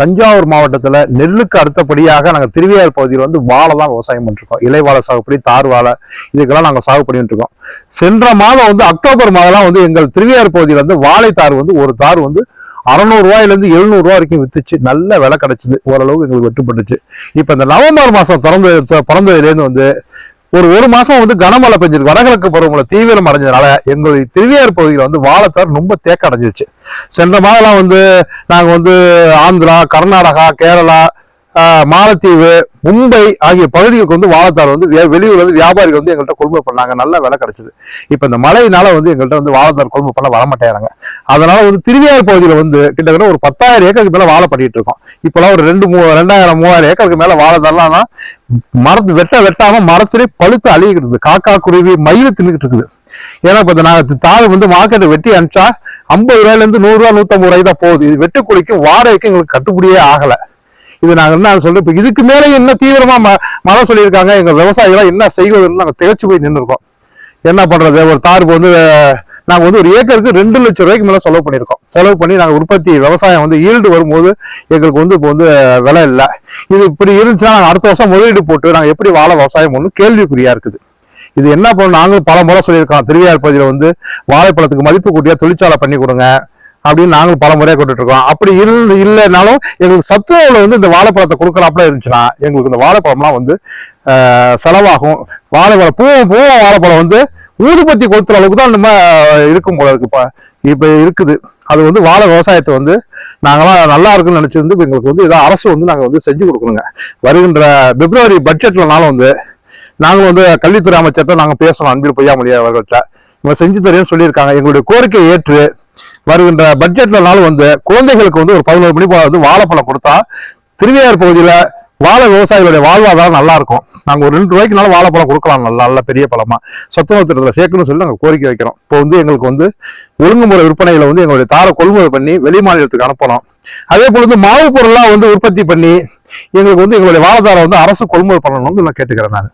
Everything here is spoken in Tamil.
தஞ்சாவூர் மாவட்டத்தில் நெல்லுக்கு அடுத்தபடியாக நாங்கள் திருவையார் பகுதியில் வந்து வாழை தான் விவசாயம் பண்ணிருக்கோம் இலை வாழை சாகுபடி தார் வாழை இதுக்கெல்லாம் நாங்கள் சாகு பண்ணிட்டுருக்கோம். சென்ற மாதம் வந்து அக்டோபர் மாதம்லாம் வந்து எங்கள் திருவையார் பகுதியில் வந்து வாழை தார் வந்து ஒரு தார் வந்து அறநூறுவாயிலேருந்து எழுநூறுவா வரைக்கும் வித்துச்சு. நல்ல விலை கிடச்சிது. ஓரளவுக்கு எங்களுக்கு வெட்டுப்பட்டுச்சு. இப்போ இந்த நவம்பர் மாதம் திறந்து பிறந்ததுலேருந்து வந்து ஒரு ஒரு மாசம் வந்து கனமழை பெஞ்சிருக்கு. வடகிழக்கு பருவமழை தீவிரம் அடைஞ்சதுனால எங்களுடைய திருவையார் பகுதியில் வந்து வாழைத்தார் ரொம்ப தேக்க அடைஞ்சிருச்சு. சென்ற மாதம்லாம் வந்து நாங்கள் வந்து ஆந்திரா கர்நாடகா கேரளா மாலத்தீவு மும்பை ஆகிய பகுதிகளுக்கு வந்து வாழைத்தார் வந்து வெளியூர் வந்து வியாபாரிகள் வந்து எங்கள்கிட்ட கொள்முதல் பண்ணாங்க. நல்ல விலை கிடச்சிது. இப்போ இந்த மழையினால வந்து எங்கள்கிட்ட வந்து வாழைத்தார் கொள்முதல் பண்ண வர அதனால வந்து திருவியார் பகுதியில் வந்து கிட்டத்தட்ட ஒரு பத்தாயிரம் ஏக்கருக்கு மேலே வாழை பண்ணிட்டு இருக்கோம். இப்போலாம் ஒரு ரெண்டு மூ ரெண்டாயிரம் மூவாயிரம் ஏக்கருக்கு மேலே வாழைத்தார்லாம் மரத்து வெட்ட வெட்டாம மரத்திலே பழுத்து அழிகிறது. காக்கா குருவி மயில் தின்னுக்கிட்டு இருக்குது. ஏன்னா இப்போ இந்த நாங்கள் தாள் வந்து மார்க்கெட்டை வெட்டி அனுப்பிச்சா ஐம்பது ரூபாயிலேருந்து நூறுரூவா நூற்றம்பது ரூபாய் தான் போகுது. இது வெட்டுக்கூலிக்கும் வாடகைக்கும் எங்களுக்கு கட்டுப்படியே ஆகலை. இது நாங்கள் என்ன சொல்றோம்? இப்போ இதுக்கு மேலே இன்னும் தீவிரமாக ம மழை சொல்லியிருக்காங்க எங்கள் விவசாயிகளாக என்ன செய்வதுன்னு நாங்கள் திகச்சு போய் நின்றுருக்கோம் என்ன பண்ணுறது ஒரு தாருக்கு வந்து நாங்கள் வந்து ஒரு ஏக்கருக்கு ரெண்டு லட்சம் ரூபாய்க்கு மேலே செலவு பண்ணியிருக்கோம். செலவு பண்ணி நாங்கள் உற்பத்தி விவசாயம் வந்து ஈல்டு வரும்போது எங்களுக்கு வந்து இப்போ வந்து விலை இல்லை. இது இப்படி இருந்துச்சுன்னா நாங்கள் அடுத்த வருஷம் முதலீடு போட்டு நாங்கள் எப்படி வாழ விவசாயம் ஒன்று கேள்விக்குறியாக இருக்குது. இது என்ன பண்ணணும்? நாங்களும் பல முறை சொல்லியிருக்கோம். திருவையார் பகுதியில் வந்து வாழைப்பழத்துக்கு மதிப்பு கூட்டியாக தொழிற்சாலை பண்ணி கொடுங்க. அப்படின்னு நாங்களும் பல முறையாக கொண்டுட்டு இருக்கோம் அப்படி இருந்து இல்லைனாலும் எங்களுக்கு சத்துணவுல வந்து இந்த வாழைப்பழத்தை கொடுக்குறாப்புல இருந்துச்சுன்னா எங்களுக்கு இந்த வாழைப்பழம்லாம் வந்து செலவாகும். வாழைப்பழம் பூ பூவம் வாழைப்பழம் வந்து ஊதுபத்தி கொளுத்துற அளவுக்கு தான் நம்ம இருக்கும் போல இருக்கு. இப்போ இப்போ இருக்குது. அது வந்து வாழை விவசாயத்தை வந்து நாங்களாம் நல்லா இருக்குன்னு நினைச்சிருந்து இப்போ எங்களுக்கு வந்து ஏதோ அரசு வந்து நாங்கள் வந்து செஞ்சு கொடுக்கணுங்க. வருகின்ற பிப்ரவரி பட்ஜெட்லனாலும் வந்து நாங்களும் வந்து கல்வித்துறை அமைச்சர்கிட்ட நாங்கள் பேசணும். அன்பில் பொய்யாமொழி அவர்கள்ட்ட. இவங்க செஞ்சு தரேன்னு சொல்லியிருக்காங்க. எங்களுடைய கோரிக்கையை ஏற்று வருகின்ற பட்ஜெட்லனாலும் வந்து குழந்தைகளுக்கு வந்து ஒரு பதினோரு மணி போல வந்து வாழைப்பழம் கொடுத்தா திருவையார் பகுதியில் வாழை விவசாயிகளுடைய வாழ்வாதாரம் நல்லா இருக்கும். நாங்கள் ஒரு ரெண்டு ரூபாய்க்குனால வாழைப்பழம் கொடுக்கலாம். நல்லா நல்ல பெரிய பழமா. சத்துணவு திட்டத்தில் சேர்க்கணும்னு சொல்லி நாங்கள் கோரிக்கை வைக்கிறோம். இப்போ வந்து எங்களுக்கு வந்து ஒழுங்குமுறை விற்பனைகளை வந்து எங்களுடைய தாரை கொள்முதல் பண்ணி வெளி மாநிலத்துக்கு அனுப்பணும். அதே போல வந்து மாவு பொருள்லாம் வந்து உற்பத்தி பண்ணி எங்களுக்கு வந்து எங்களுடைய வாழ்வாதாரம் வந்து அரசு கொள்முதல் பண்ணணும்னு நான் கேட்டுக்கிறேன் நான்.